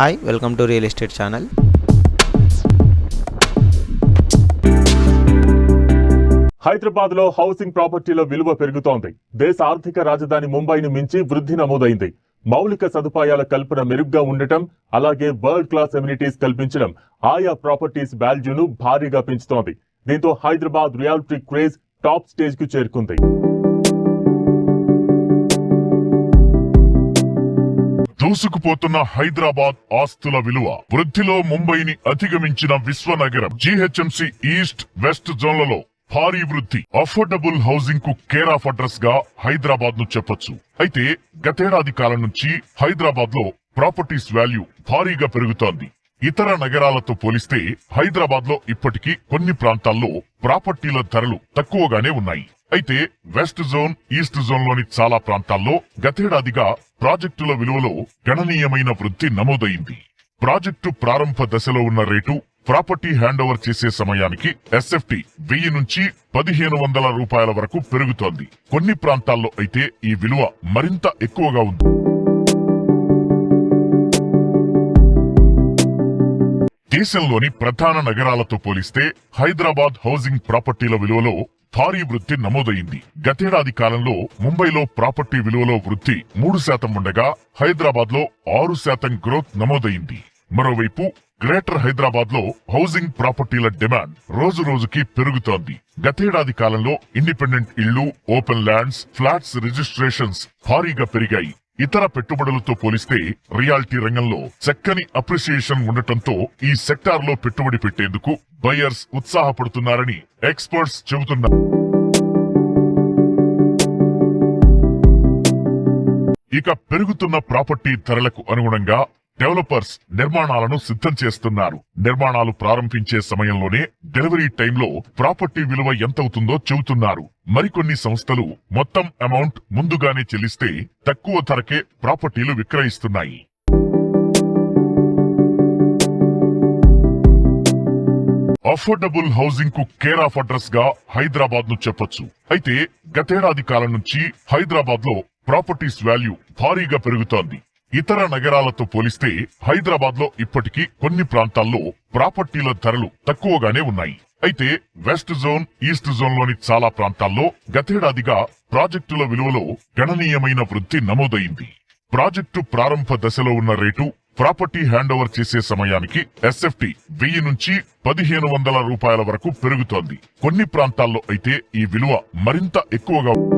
Hi welcome to real estate channel హైదరాబాద్లో housing ప్రాపర్టీల విలువ పెరుగుతోంది. దేశ ఆర్థిక రాజధాని ముంబైని మించి వృద్ధి నమోదైంది. మౌలిక సదుపాయాల కల్పన మెరుగ్గా ఉండటం అలాగే వరల్డ్ క్లాస్ ఎమ్యూనిటీస్ కల్పించడం ఆయా ప్రాపర్టీస్ వాల్యూను భారీగా పెంచుతోంది. దీంతో హైదరాబాద్ రియాలిటీ క్రేజ్ టాప్ స్టేజ్కు చేరుకుంది. దూసుకుపోతున్న హైదరాబాద్ ఆస్తుల విలువ వృద్ధిలో ముంబైని అధిగమించిన విశ్వనగరం జీహెచ్ఎంసీ ఈస్ట్ వెస్ట్ జోన్లలో భారీ వృద్ధి. అఫోర్డబుల్ హౌసింగ్కు కేర్ ఆఫ్ అడ్రస్గా హైదరాబాద్ను చెప్పొచ్చు. అయితే గతేడాది కాలం నుంచి హైదరాబాద్లో ప్రాపర్టీస్ వాల్యూ భారీగా పెరుగుతోంది. ఇతర నగరాలతో పోలిస్తే హైదరాబాద్లో ఇప్పటికీ కొన్ని ప్రాంతాల్లో ప్రాపర్టీల ధరలు తక్కువగానే ఉన్నాయి. అయితే వెస్ట్ జోన్ ఈస్ట్ జోన్లోని చాలా ప్రాంతాల్లో గతేడాదిగా ప్రాజెక్టుల విలువలో గణనీయమైన వృద్ధి నమోదైంది. ప్రాజెక్టు ప్రారంభ దశలో ఉన్న రేటు ప్రాపర్టీ హ్యాండ్ ఓవర్ చేసే సమయానికి ఎస్ఎఫ్టి వెయ్యి నుంచి పదిహేను వందల రూపాయల వరకు పెరుగుతోంది. కొన్ని ప్రాంతాల్లో అయితే ఈ విలువ మరింత ఎక్కువగా ఉంది. దేశంలోని ప్రధాన నగరాలతో పోలిస్తే హైదరాబాద్ హౌసింగ్ ప్రాపర్టీల విలువలో భారీ వృద్ధి నమోదైంది. గతేడాది కాలంలో ముంబైలో ప్రాపర్టీ విలువలో వృద్ధి మూడు శాతం ఉండగా హైదరాబాద్లో ఆరు శాతం గ్రోత్ నమోదైంది. మరోవైపు గ్రేటర్ హైదరాబాద్లో హౌసింగ్ ప్రాపర్టీల డిమాండ్ రోజు రోజుకి పెరుగుతోంది. గతేడాది కాలంలో ఇండిపెండెంట్ ఇళ్ళు ఓపెన్ ల్యాండ్స్ ఫ్లాట్స్ రిజిస్ట్రేషన్స్ భారీగా పెరిగాయి. ఇతర పెట్టుబడులతో పోలిస్తే రియాలిటీ రంగంలో చక్కని అప్రిసియేషన్ ఉండటంతో ఈ సెక్టార్లో పెట్టుబడి పెట్టేందుకు బయర్స్ ఉత్సాహపడుతున్నారని ఎక్స్పర్ట్స్ చెబుతున్నారు. ఇక పెరుగుతున్న ప్రాపర్టీ ధరలకు అనుగుణంగా డెవలపర్స్ నిర్మాణాలను సిద్ధం చేస్తున్నారు. నిర్మాణాలు ప్రారంభించే సమయంలోనే డెలివరీ టైంలో ప్రాపర్టీ విలువ ఎంతవుతుందో చెబుతున్నారు. మరికొన్ని సంస్థలు మొత్తం అమౌంట్ ముందుగానే చెల్లిస్తే తక్కువ ధరకే ప్రాపర్టీలు విక్రయిస్తున్నాయి. అఫోర్డబుల్ హౌసింగ్కు కేర్ ఆఫ్ అడ్రస్గా హైదరాబాద్ను చెప్పొచ్చు. అయితే గతేడాది కాలం నుంచి హైదరాబాద్లో ప్రాపర్టీస్ వాల్యూ భారీగా పెరుగుతోంది. ఇతర నగరాలతో పోలిస్తే హైదరాబాద్లో ఇప్పటికీ కొన్ని ప్రాంతాల్లో ప్రాపర్టీల ధరలు తక్కువగానే ఉన్నాయి అయితే వెస్ట్ జోన్ ఈస్ట్ జోన్లోని చాలా ప్రాంతాల్లో గతేడాదిగా ప్రాజెక్టుల విలువలో గణనీయమైన వృద్ధి నమోదైంది ప్రాజెక్టు ప్రారంభ దశలో ఉన్న రేటు ప్రాపర్టీ హ్యాండ్ ఓవర్ చేసే సమయానికి ఎస్ఎఫ్టి వెయ్యి నుంచి పదిహేను వందల రూపాయల వరకు పెరుగుతోంది కొన్ని ప్రాంతాల్లో అయితే ఈ విలువ మరింత ఎక్కువగా ఉంది.